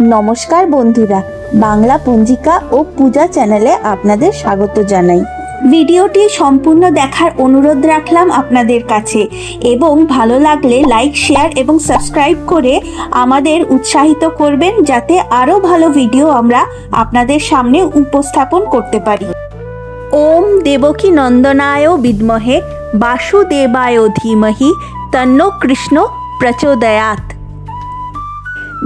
নমস্কার বন্ধুরা, বাংলা পঞ্জিকা ও পূজা চ্যানেলে আপনাদের স্বাগত জানাই। ভিডিওটি সম্পূর্ণ দেখার অনুরোধ রাখলাম আপনাদের কাছে এবং ভালো লাগলে লাইক, শেয়ার এবং সাবস্ক্রাইব করে আমাদের উৎসাহিত করবেন যাতে আরও ভালো ভিডিও আমরা আপনাদের সামনে উপস্থাপন করতে পারি। ওম দেবকী নন্দনায় বিদ্মহে, বাসুদেবায় ধীমহি, তন্ন কৃষ্ণ প্রচোদয়াত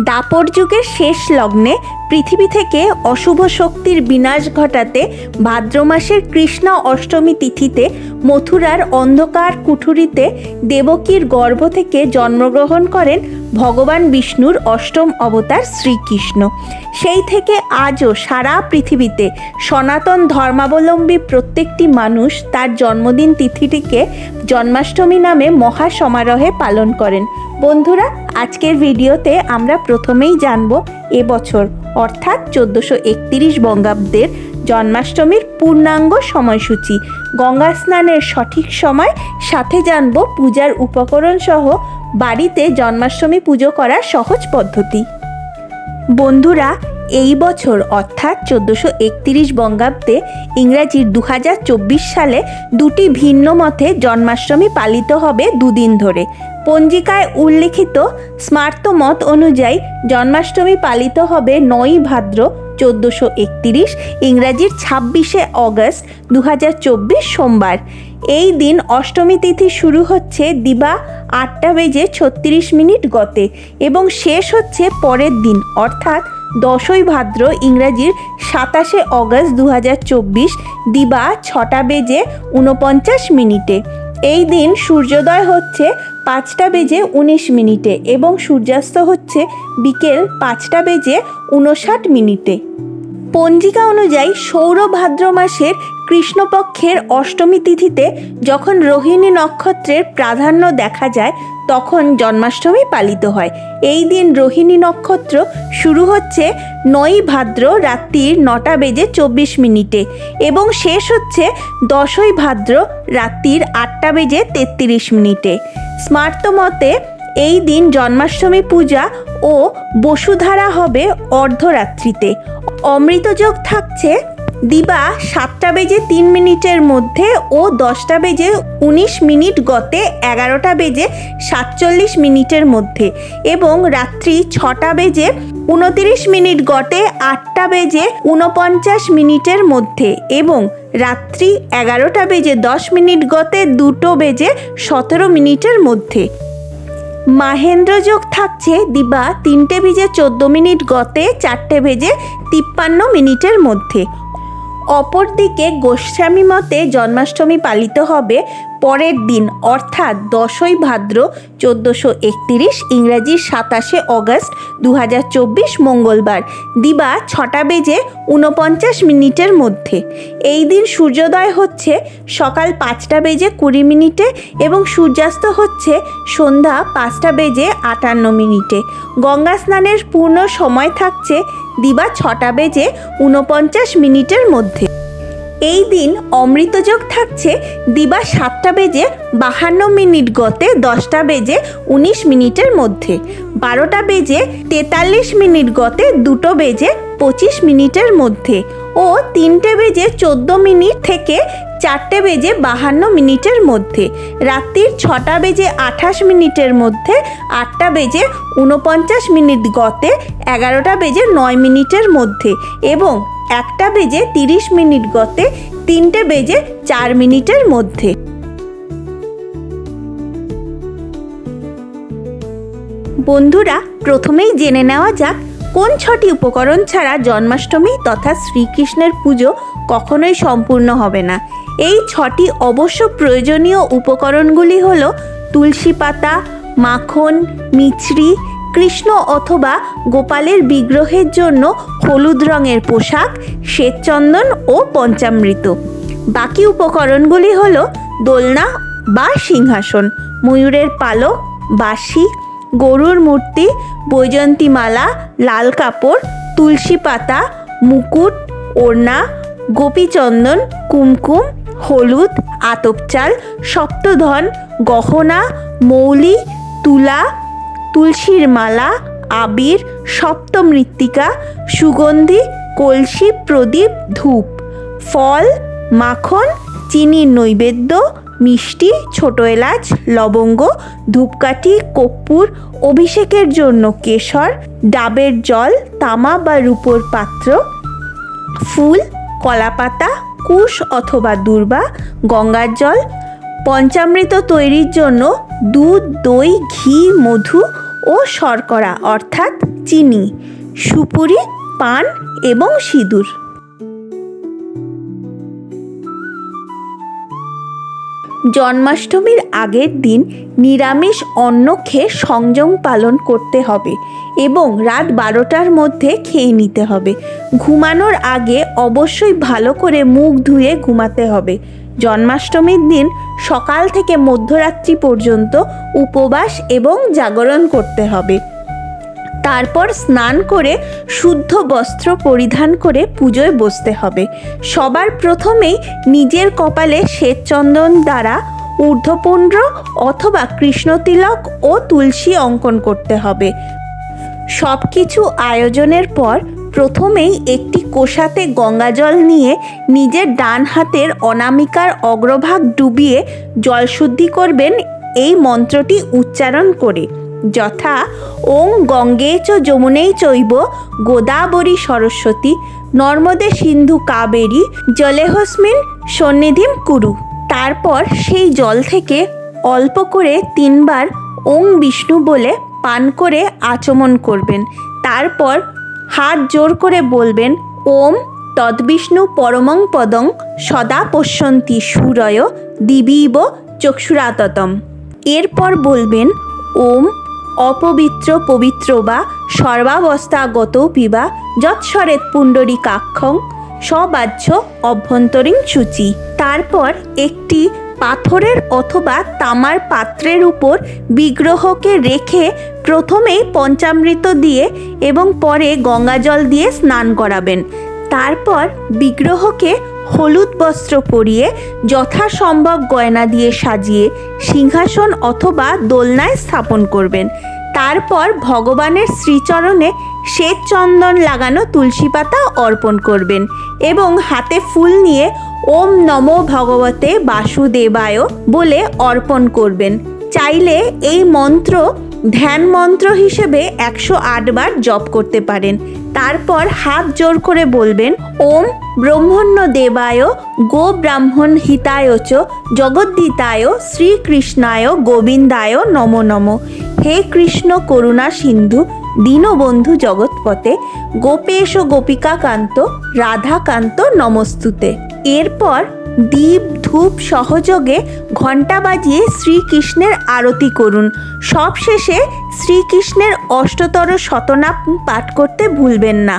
দাপর যুগের শেষ লগ্নে পৃথিবী থেকে অশুভ শক্তির বিনাশ ঘটাতে ভাদ্র মাসের কৃষ্ণ অষ্টমী তিথিতে মথুরার অন্ধকার কুঠুরিতে দেবকীর গর্ভ থেকে জন্মগ্রহণ করেন ভগবান বিষ্ণুর অষ্টম অবতার শ্রীকৃষ্ণ। সেই থেকে আজও সারা পৃথিবীতে সনাতন ধর্মাবলম্বী প্রত্যেকটি মানুষ তার জন্মদিন তিথিটিকে জন্মাষ্টমী নামে মহা সমারোহে পালন করেন। বন্ধুরা, আজকের ভিডিওতে আমরা প্রথমেই জানব এবছর অর্থাৎ চোদ্দোশো একত্রিশ বঙ্গাব্দের জন্মাষ্টমীর পূর্ণাঙ্গ সময়সূচি। গঙ্গা স্নানের সঠিক সময়, সাথে জানব পূজার উপকরণ সহ বাড়িতে জন্মাষ্টমী পুজো করার সহজ পদ্ধতি। বন্ধুরা এই বছর, অর্থাৎ চোদ্দোশো একতিরিশ বঙ্গাব্দে ইংরাজির দু হাজার চব্বিশ সালে দুটি ভিন্ন মতে জন্মাষ্টমী পালিত হবে দুদিন ধরে। পঞ্জিকায় উল্লেখিত স্মার্ত মত অনুযায়ী জন্মাষ্টমী পালিত হবে নয় ভাদ্র চোদ্দোশো একতিরিশ, ইংরাজির ছাব্বিশে অগস্ট দু হাজার চব্বিশ সোমবার। এই দিন অষ্টমী তিথি শুরু হচ্ছে দিবা আটটা বেজে ছত্রিশ মিনিট গতে এবং শেষ হচ্ছে পরের দিন, অর্থাৎ দশই ভাদ্র ইংরাজির সাতাশে অগস্ট দু দিবা ছটা বেজে উনপঞ্চাশ মিনিটে। এই দিন সূর্যোদয় হচ্ছে পাঁচটা বেজে উনিশ মিনিটে এবং সূর্যাস্ত হচ্ছে বিকেল পাঁচটা বেজে উনষাট মিনিটে। পঞ্জিকা অনুযায়ী সৌর ভাদ্র মাসের কৃষ্ণপক্ষের অষ্টমী তিথিতে যখন রোহিণী নক্ষত্রের প্রাধান্য দেখা যায়, তখন জন্মাষ্টমী পালিত হয়। এই দিন রোহিণী নক্ষত্র শুরু হচ্ছে নয়ই ভাদ্র রাত্রির নটা বেজে চব্বিশ মিনিটে এবং শেষ হচ্ছে দশই ভাদ্র রাত্রির আটটা বেজে তেত্রিশ মিনিটে। স্মার্ত মতে, এই দিন জন্মাষ্টমী পূজা ও বসুধারা হবে অর্ধরাত্রিতে। অমৃতযোগ থাকছে দিবা সাতটা বেজে তিন মিনিটের মধ্যে ও দশটা বেজে উনিশ মিনিট গতে এগারোটা বেজে সাতচল্লিশ মিনিটের মধ্যে এবং রাত্রি ছটা বেজে উনতিরিশ মিনিট গটে আটটা বেজে উনপঞ্চাশ মিনিটের মধ্যে এবং রাত্রি এগারোটা বেজে দশ মিনিট গতে দুটো বেজে সতেরো মিনিটের মধ্যে। মাহেন্দ্র যোগ থাকছে দিবা তিনটে বেজে চোদ্দ মিনিট গতে চারটে বেজে তিপ্পান্ন মিনিটের মধ্যে। অপরদিকে গোস্বামী মতে জন্মাষ্টমী পালিত হবে পরের দিন, অর্থাৎ দশই ভাদ্র চোদ্দোশো একতিরিশ ইংরাজির সাতাশে অগস্ট দু হাজার চব্বিশ মঙ্গলবার, দিবা ছটা বেজে উনপঞ্চাশ মিনিটের মধ্যে। এই দিন সূর্যোদয় হচ্ছে সকাল পাঁচটা বেজে কুড়ি মিনিটে এবং সূর্যাস্ত হচ্ছে সন্ধ্যা পাঁচটা বেজে আটান্ন মিনিটে। গঙ্গা স্নানের পূর্ণ সময় থাকছে দিবা ছটা বেজে উনপঞ্চাশ মিনিটের মধ্যে। এই দিন অমৃতযোগ থাকছে দিবা সাতটা বেজে বাহান্ন মিনিট গতে দশটা বেজে উনিশ মিনিটের মধ্যে। বারোটা বেজে তেতাল্লিশ মিনিট গতে দুটো বেজে পঁচিশ মিনিটের মধ্যে ও তিনটে বেজে চোদ্দ মিনিট থেকে চারটে বেজে বাহান্ন মিনিটের মধ্যে। রাত্রির ছটা বেজে আঠাশ মিনিটের মধ্যে আটটা বেজে উনপঞ্চাশ মিনিট গতে এগারোটা বেজে নয় মিনিটের মধ্যে এবং একটা বেজে তিরিশ মিনিট গতে তিনটে বেজে চার মিনিটের মধ্যে। বন্ধুরা, প্রথমেই জেনে নেওয়া যাক কোন ছটি উপকরণ ছাড়া জন্মাষ্টমী তথা শ্রীকৃষ্ণের পুজো কখনোই সম্পূর্ণ হবে না? এই ছটি অবশ্য প্রয়োজনীয় উপকরণগুলি হল তুলসী পাতা, মাখন, মিছরি, কৃষ্ণ অথবা গোপালের বিগ্রহের জন্য হলুদ রঙের পোশাক, শ্বেতচন্দন ও পঞ্চামৃত। বাকি উপকরণগুলি হল দোলনা বা সিংহাসন, ময়ূরের পালক, বাঁশি গরুর মূর্তি, বৈজয়ন্তীমালা, লাল কাপড়, তুলসী পাতা, মুকুট, ওড়না, গোপীচন্দন, কুমকুম, হলুদ আতপ চাল সপ্তধন, গহনা, মৌলি, তুলা, তুলসীর মালা, আবির, সপ্তমৃত্তিকা, সুগন্ধি, কলসি, প্রদীপ, ধূপ, ফল, মাখন, চিনির নৈবেদ্য মিষ্টি, ছোট এলাচ, লবঙ্গ, ধূপকাঠি, কর্পূর, অভিষেকের জন্য কেশর, ডাবের জল, তামা বা রূপোর পাত্র, ফুল, কলাপাতা, কুশ অথবা দূর্বা, গঙ্গার জল, পঞ্চামৃত তৈরির জন্য দুধ, দই, ঘি, মধু ও শর্করা অর্থাৎ চিনি, সুপুরি, পান এবং সিঁদুর। জন্মাষ্টমীর আগের দিন নিরামিষ অন্ন খেয়ে সংযম পালন করতে হবে এবং রাত বারোটার মধ্যে খেয়ে নিতে হবে। ঘুমানোর আগে অবশ্যই ভালো করে মুখ ধুয়ে ঘুমাতে হবে। জন্মাষ্টমীর দিন সকাল থেকে মধ্যরাত্রি পর্যন্ত উপবাস এবং জাগরণ করতে হবে। তারপর স্নান করে শুদ্ধ বস্ত্র পরিধান করে পুজোয় বসতে হবে। সবার প্রথমেই নিজের কপালে শ্বেতচন্দন দ্বারা ঊর্ধ্বপুণ্ড অথবা কৃষ্ণতিলক ও তুলসী অঙ্কন করতে হবে। সব কিছু আয়োজনের পর প্রথমেই একটি কোষাতে গঙ্গাজল নিয়ে নিজের ডান হাতের অনামিকার অগ্রভাগ ডুবিয়ে জলশুদ্ধি করবেন। এই মন্ত্রটি উচ্চারণ করে যথা ওং গঙ্গে চ যমুনেই চৈব গোদাবরী সরস্বতী নর্মদে সিন্ধু কাবেরী জলেহস্মিন সন্নিধিম কুরু। তারপর সেই জল থেকে অল্প করে তিনবার ওং বিষ্ণু বলে পান করে আচমন করবেন। তারপর হাত জোর করে বলবেন, ওম তদ্বিষ্ণু পরমং পদং সদা পশ্যন্তি সুরয় দিবীব চক্ষুরাততম। এরপর বলবেন, ওম অপবিত্র পবিত্র বা সর্বাবস্থাগত পিবা যৎসরেত পুণ্ডরী কাক্ষং সবাহ্য অভ্যন্তরীণ সূচি। তারপর একটি পাথরের অথবা তামার পাত্রের উপর বিগ্রহকে রেখে প্রথমেই পঞ্চামৃত দিয়ে এবং পরে গঙ্গাজল দিয়ে স্নান করাবেন। তারপর বিগ্রহকে হলুদ বস্ত্র পরিয়ে যথাসম্ভব গয়না দিয়ে সাজিয়ে সিংহাসন অথবা দোলনায় স্থাপন করবেন। তারপর ভগবানের শ্রীচরণে শ্বেত চন্দন লাগানো তুলসী পাতা অর্পণ করবেন এবং হাতে ফুল নিয়ে ওম নমো ভগবতে বাসুদেবায় বলে অর্পণ করবেন। চাইলে এই মন্ত্র ধ্যান মন্ত্র হিসেবে একশো বার জপ করতে পারেন। তারপর হাত জোর করে বলবেন, ওম ব্রহ্মণ্য দেবায় গো ব্রাহ্মণ হিতায় চ জগদ্দিতায় শ্রীকৃষ্ণায় গোবিন্দায় নম নম। হে কৃষ্ণ করুণা সিন্ধু, দীনবন্ধু জগৎপথে, গোপেশ গোপিকাকান্ত, রাধাকান্ত নমস্তুতে। এরপর দীপ ধূপ সহযোগে ঘণ্টা বাজিয়ে শ্রীকৃষ্ণের আরতি করুন। সবশেষে শ্রীকৃষ্ণের অষ্টতর শতনাম পাঠ করতে ভুলবেন না।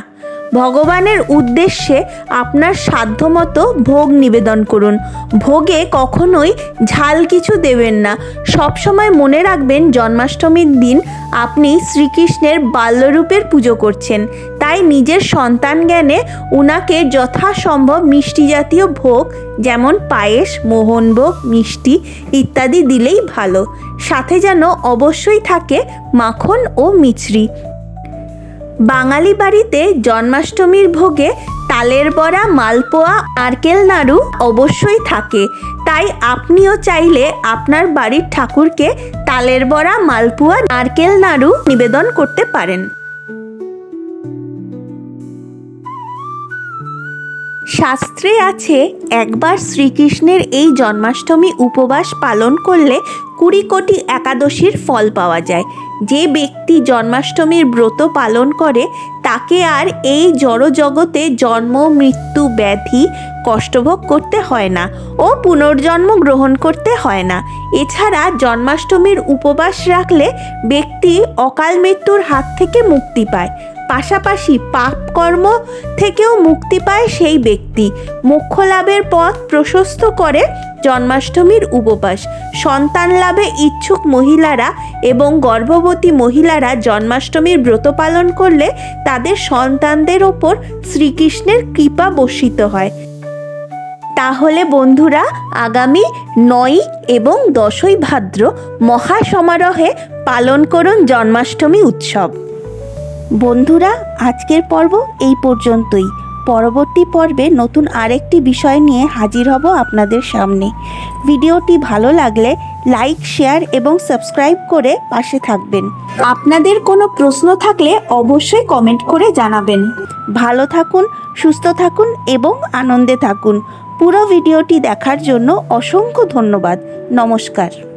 ভগবানের উদ্দেশ্যে আপনার সাধ্যমতো ভোগ নিবেদন করুন। ভোগে কখনোই ঝাল কিছু দেবেন না। সবসময় মনে রাখবেন জন্মাষ্টমীর দিন আপনি শ্রীকৃষ্ণের বাল্যরূপের পুজো করছেন। তাই নিজের সন্তান জ্ঞানে উনাকে যথাসম্ভব মিষ্টি জাতীয় ভোগ যেমন পায়েস মোহনভোগ মিষ্টি ইত্যাদি দিলেই ভালো। সাথে যেন অবশ্যই থাকে মাখন ও মিছরি। বাঙালি বাড়িতে জন্মাষ্টমীর ভোগে তালের বড়া, মালপোয়া, নারকেল নাড়ু অবশ্যই থাকে। তাই আপনিও চাইলে আপনার বাড়ির ঠাকুরকে তালের বড়া, মালপোয়া, নারকেল নাড়ু নিবেদন করতে পারেন। শাস্ত্রে আছে, একবার শ্রীকৃষ্ণের এই জন্মাষ্টমী উপবাস পালন করলে কুড়ি কোটি একাদশীর ফল পাওয়া যায়। যে ব্যক্তি জন্মাষ্টমীর ব্রত পালন করে, তাকে আর এই জড়জগতে জন্ম, মৃত্যু, ব্যাধি কষ্টভোগ করতে হয় না ও পুনর্জন্ম গ্রহণ করতে হয় না। এছাড়া জন্মাষ্টমীর উপবাস রাখলে ব্যক্তি অকাল মৃত্যুর হাত থেকে মুক্তি পায়। পাশাপাশি পাপ কর্ম থেকেও মুক্তি পায় সেই ব্যক্তি। মোক্ষ লাভের পথ প্রশস্ত করে জন্মাষ্টমীর উপবাস। সন্তান লাভে ইচ্ছুক মহিলারা এবং গর্ভবতী মহিলারা জন্মাষ্টমীর ব্রত পালন করলে তাদের সন্তানদের ওপর শ্রীকৃষ্ণের কৃপা বর্ষিত হয়। তাহলে বন্ধুরা, আগামী নয় এবং দশই ভাদ্র মহা সমারোহে পালন করুন জন্মাষ্টমী উৎসব। বন্ধুরা, আজকের পর্ব এই পর্যন্তই। পরবর্তী পর্বে নতুন আরেকটি বিষয় নিয়ে হাজির হব আপনাদের সামনে। ভিডিওটি ভালো লাগলে লাইক, শেয়ার এবং সাবস্ক্রাইব করে পাশে থাকবেন। আপনাদের কোনো প্রশ্ন থাকলে অবশ্যই কমেন্ট করে জানাবেন। ভালো থাকুন, সুস্থ থাকুন এবং আনন্দে থাকুন। পুরো ভিডিওটি দেখার জন্য অসংখ্য ধন্যবাদ। নমস্কার।